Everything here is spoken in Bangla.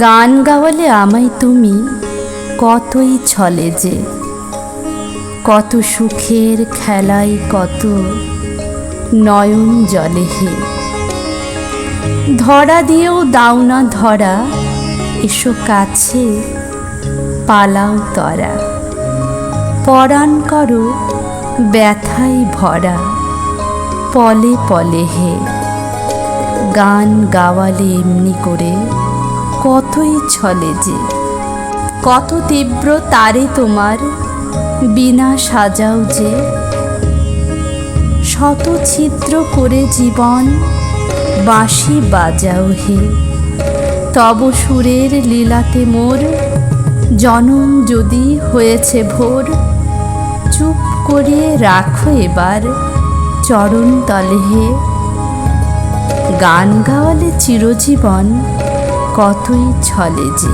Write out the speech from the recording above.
গান গাওয়ালে আমায় তুমি কতই ছলে যে। কত সুখের খেলায় কত নয়ন জলে হে। ধরা দিয়েও দাও না ধরা, এসো কাছে পালাও তরা। পরাণ করো ব্যথায় ভরা, পলে পলে হে। গান গাওয়ালে এমনি করে কতই ছলে যে। কত তীব্র তারে তোমার বিনা সাজাও যে। শত ছিদ্র করে জীবন বাঁশি বাজাও হে। তব সুরের লীলাতে মোর জনম যদি হয়েছে ভোর, চুপ করিয়ে রাখো এবার চরণ তলে হে। গান গাওয়ালে চিরজীবন কতই ছলে যে